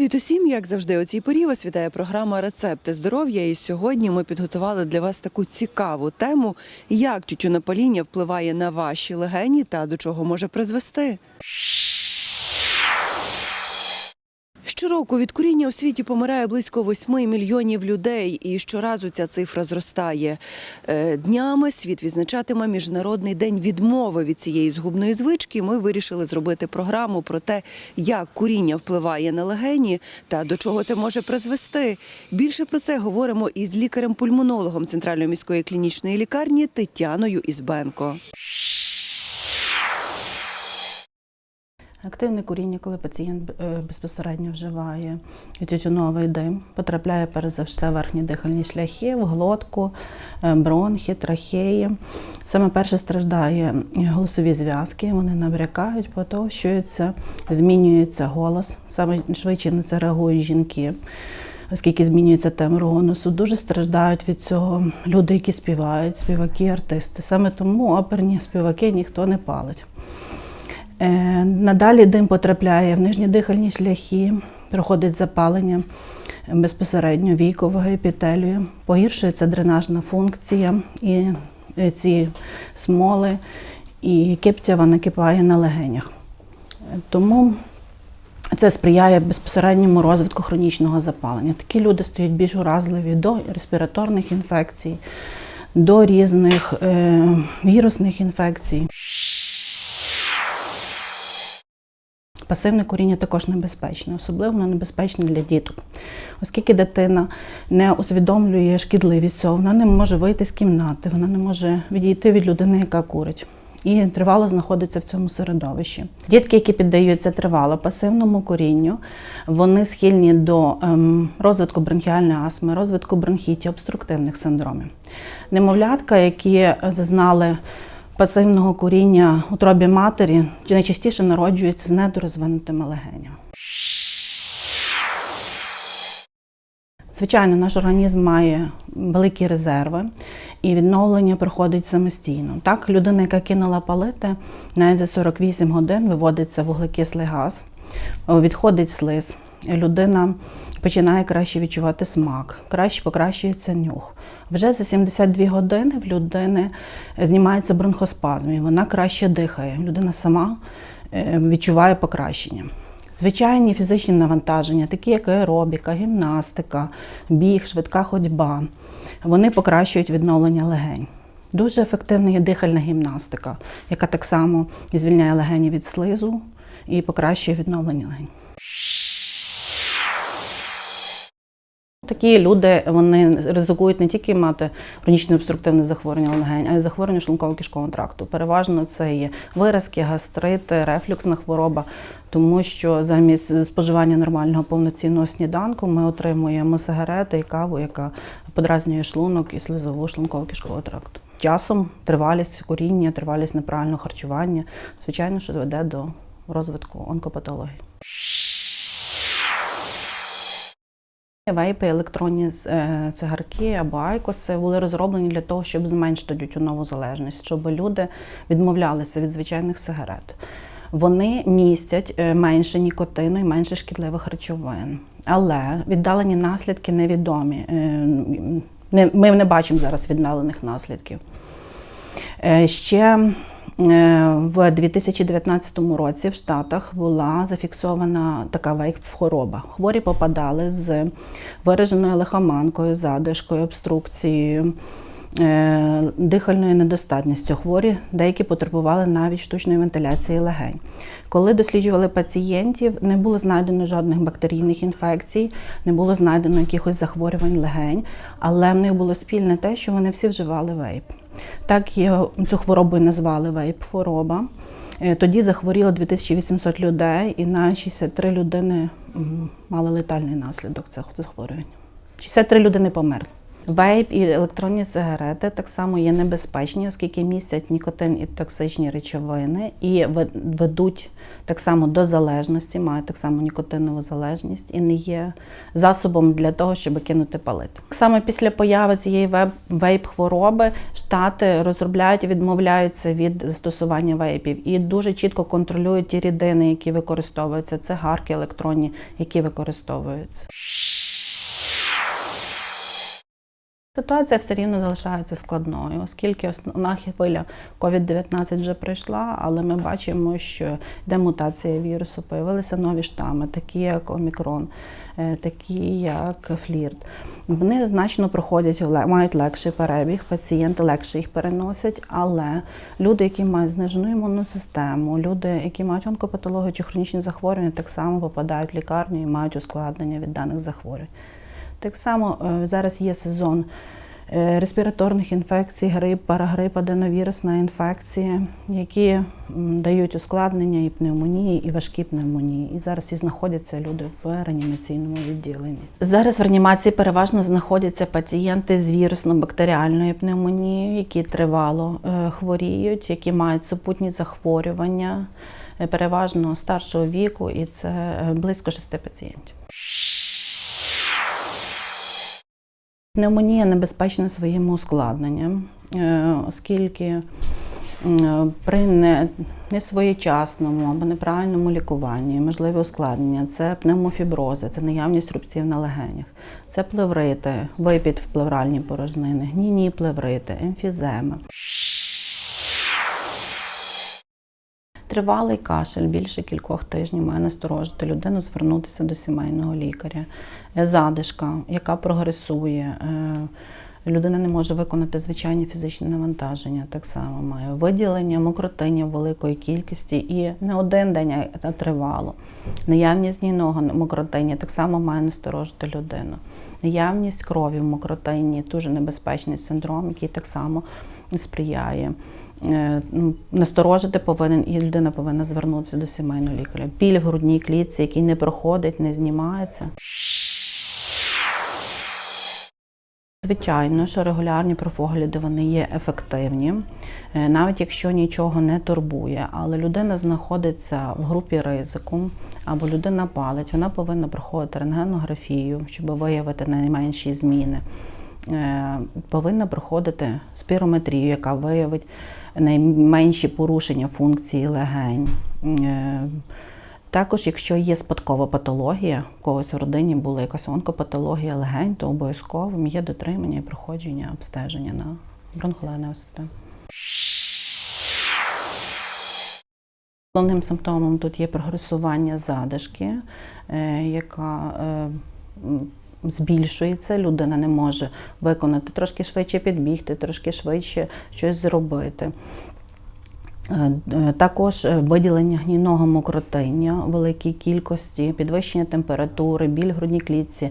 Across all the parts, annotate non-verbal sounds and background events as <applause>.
Привіт усім! Як завжди, у цій порі вас вітає програма Рецепти здоров'я. І сьогодні ми підготували для вас таку цікаву тему, як тютюнопаління впливає на ваші легені та до чого може призвести. Щороку від куріння у світі помирає близько 8 мільйонів людей, і щоразу ця цифра зростає. Е, Днями світ відзначатиме міжнародний день відмови від цієї згубної звички. Ми вирішили зробити програму про те, як куріння впливає на легені та до чого це може призвести. Більше про це говоримо із лікарем-пульмонологом Центральної міської клінічної лікарні Тетяною Ізбенко. Активне куріння, коли пацієнт е, безпосередньо вживає тютюновий дим, потрапляє перш за все верхні дихальні шляхи, в глотку, е, бронхи, трахеї. Саме перше страждає голосові зв'язки, вони набрякають, потовщуються, змінюється голос. Саме швидше на це реагують жінки. Оскільки змінюється тембр голосу, дуже страждають від цього люди, які співають, співаки, артисти. Саме тому оперні співаки ніхто не палить. Е, Надалі дим потрапляє в нижні дихальні шляхи, проходить запалення безпосередньо війкового епітелію, погіршується дренажна функція і е, ці смоли, і киптява накипає на легенях. Тому це сприяє безпосередньому розвитку хронічного запалення. Такі люди стають більш уразливі до респіраторних інфекцій, до різних е, вірусних інфекцій. Пасивне куріння також небезпечне, особливо воно небезпечне для діток. Оскільки дитина не усвідомлює шкідливість цього, вона не може вийти з кімнати, вона не може відійти від людини, яка курить. І тривало знаходиться в цьому середовищі. Дітки, які піддаються тривало пасивному курінню, вони схильні до ем, розвитку бронхіальної астми, розвитку бронхітів, обструктивних синдромів. Немовлятка, які зазнали пасивного куріння у тробі матері найчастіше народжуються з недорозвинутими легенями. Звичайно, наш організм має великі резерви, і відновлення проходить самостійно. Так, людина, яка кинула палити, навіть за 48 годин виводиться вуглекислий газ, відходить слиз. Людина починає краще відчувати смак, краще покращується нюх. Вже за 72 години в людини знімається бронхоспазм, і вона краще дихає. Людина сама е, відчуває покращення. Звичайні фізичні навантаження, такі як аеробіка, гімнастика, біг, швидка ходьба, вони покращують відновлення легень. Дуже ефективна є дихальна гімнастика, яка так само звільняє легені від слизу і покращує відновлення легень. Такі люди вони ризикують не тільки мати хронічне обструктивне захворювання легень, а й захворювання шлунково-кишкового тракту. Переважно це є виразки, гастрити, рефлюксна хвороба, тому що замість споживання нормального повноцінного сніданку ми отримуємо сигарети і каву, яка подразнює шлунок і слизову шлунково-кишкового тракту. Часом тривалість куріння, тривалість неправильного харчування, звичайно, що веде до розвитку онкопатології. Вейпи, електронні е, цигарки або айкоси були розроблені для того, щоб зменшити тютюнову залежність, щоб люди відмовлялися від звичайних сигарет. Вони містять е, менше нікотину і менше шкідливих речовин, але віддалені наслідки невідомі. Е, Ми не бачимо зараз віддалених наслідків. Ще в 2019 році в Штатах була зафіксована така вейп-хвороба. Хворі попадали з вираженою лихоманкою, задишкою, обструкцією, е, дихальною недостатністю. Хворі деякі потребували навіть штучної вентиляції легень. Коли досліджували пацієнтів, не було знайдено жодних бактерійних інфекцій, не було знайдено якихось захворювань легень, але в них було спільне те, що вони всі вживали вейп. Так цю хворобу і назвали вейп-хвороба. Е, Тоді захворіло 2800 людей, і на 63 людини мали летальний наслідок цього захворювання. 63 людини померли. Вейп і електронні сигарети так само є небезпечні, оскільки містять нікотин і токсичні речовини, і ве- ведуть так само до залежності, мають так само нікотинову залежність і не є засобом для того, щоб кинути палити. Саме після появи цієї вейп-хвороби штати розробляють і відмовляються від застосування вейпів і дуже чітко контролюють ті рідини, які використовуються. Це гарки електронні, які використовуються. Ситуація все рівно залишається складною, оскільки основна хвиля COVID-19 вже пройшла, але ми бачимо, що йде мутація вірусу, появилися нові штами, такі як Омікрон, е, такі як Флірт. Вони значно проходять, мають легший перебіг, пацієнти легше їх переносять, але люди, які мають знижену імунну систему, люди, які мають онкопатологію чи хронічні захворювання, так само попадають в лікарню і мають ускладнення від даних захворювань. Так само е, зараз є сезон е, респіраторних інфекцій, грип, парагрип, аденовірусна інфекція, які дають ускладнення і пневмонії, і важкі пневмонії. І зараз і знаходяться люди в реанімаційному відділенні. Зараз в реанімації переважно знаходяться пацієнти з вірусно-бактеріальною пневмонією, які тривало е, хворіють, які мають супутні захворювання, переважно старшого віку, і це близько шести пацієнтів. Пневмонія небезпечна своїм ускладненням, е, оскільки при не- несвоєчасному або неправильному лікуванні можливі ускладнення це пневмофібрози, це наявність рубців на легенях, це плеврити, випід в плевральні порожнини, гнійні плеврити, емфіземи. Тривалий кашель більше кількох тижнів має насторожити людину звернутися до сімейного лікаря. Е, Задишка, яка прогресує. е, Людина не може виконати звичайні фізичні навантаження, так само має виділення мокротиння великої кількості і не один день а тривало. Наявність гнійного мокротиння так само має насторожити людину. Наявність крові в мокротинні дуже небезпечний синдром, який так само сприяє. Е, ну, Насторожити повинен і людина повинна звернутися до сімейного лікаря. Біль в грудній клітці, який не проходить, не знімається. Звичайно, що регулярні профогляди вони є ефективні, е, навіть якщо нічого не турбує, але людина знаходиться в групі ризику або людина палить, вона повинна проходити рентгенографію, щоб виявити найменші зміни. Е, Повинна проходити спірометрію, яка виявить найменші порушення функції легень. Е, також, якщо є спадкова патологія, в когось в родині була якась онкопатологія легень, то обов'язковим є дотримання і проходження обстеження на бронхоленеву систему. Головним симптомом тут є прогресування задишки, е, яка збільшується. Людина не може виконати трошки швидше підбігти, трошки швидше щось зробити. Е, е, Також е, виділення гнійного мокротиння у великій кількості, підвищення температури, біль в грудній клітці,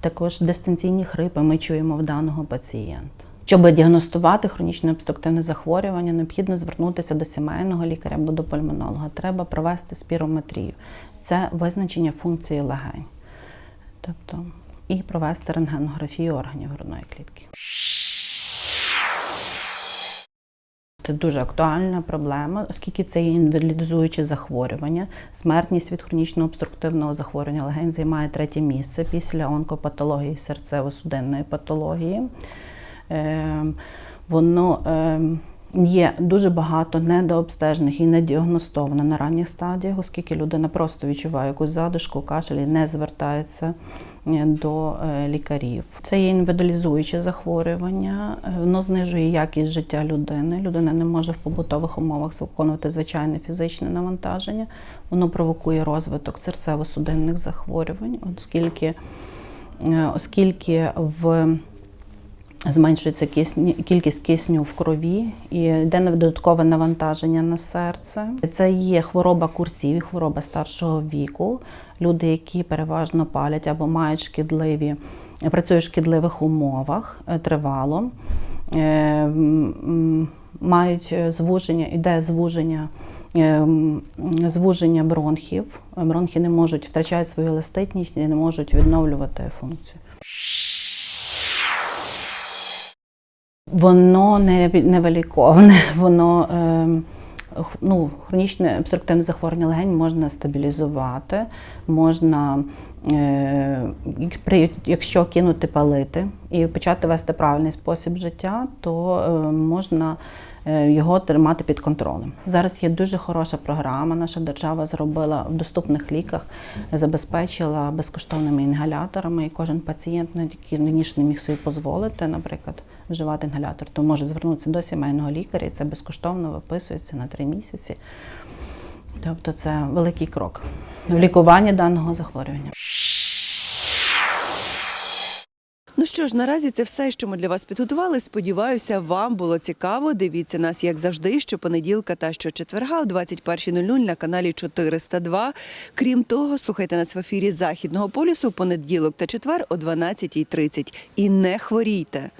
також дистанційні хрипи ми чуємо в даного пацієнта. Щоб діагностувати хронічне обструктивне захворювання, необхідно звернутися до сімейного лікаря або до пульмонолога. Треба провести спірометрію. Це визначення функції легень. Тобто, і провести рентгенографію органів грудної клітки. Це дуже актуальна проблема, оскільки це є інвалідизуюче захворювання. Смертність від хронічного обструктивного захворювання легень займає третє місце після онкопатології серцево-судинної патології. Е, Воно е, є дуже багато недообстежених і недіагностовано на ранніх стадіях, оскільки людина просто відчуває якусь задишку, кашель і не звертається до е, лікарів. Це є індивідуалізуюче захворювання, е, воно знижує якість життя людини. Людина не може в побутових умовах виконувати звичайне фізичне навантаження. Воно провокує розвиток серцево-судинних захворювань, оскільки, е, оскільки в Зменшується кількість кисню в крові і йде додаткове навантаження на серце. Це є хвороба курців, хвороба старшого віку. Люди, які переважно палять або мають шкідливі, працюють в шкідливих умовах е, тривало, е, мають е, звуження, іде звуження. Звуження бронхів. Бронхи не можуть втрачають свою еластичність і не можуть відновлювати функцію. Воно не, невиліковне, <laughs> воно е, ну, хронічне обструктивне захворювання легень можна стабілізувати, можна, е, якщо кинути палити і почати вести правильний спосіб життя, то е, можна його тримати під контролем. Зараз є дуже хороша програма. Наша держава зробила в доступних ліках, забезпечила безкоштовними інгаляторами, і кожен пацієнт, який раніше не міг собі дозволити, наприклад, вживати інгалятор, то може звернутися до сімейного лікаря, і це безкоштовно виписується на три місяці. Тобто це великий крок в лікуванні даного захворювання. Ну що ж, наразі це все, що ми для вас підготували. Сподіваюся, вам було цікаво. Дивіться нас, як завжди, щопонеділка та щочетверга о 21.00 на каналі 402. Крім того, слухайте нас в ефірі Західного полюсу понеділок та четвер о 12.30. І не хворійте.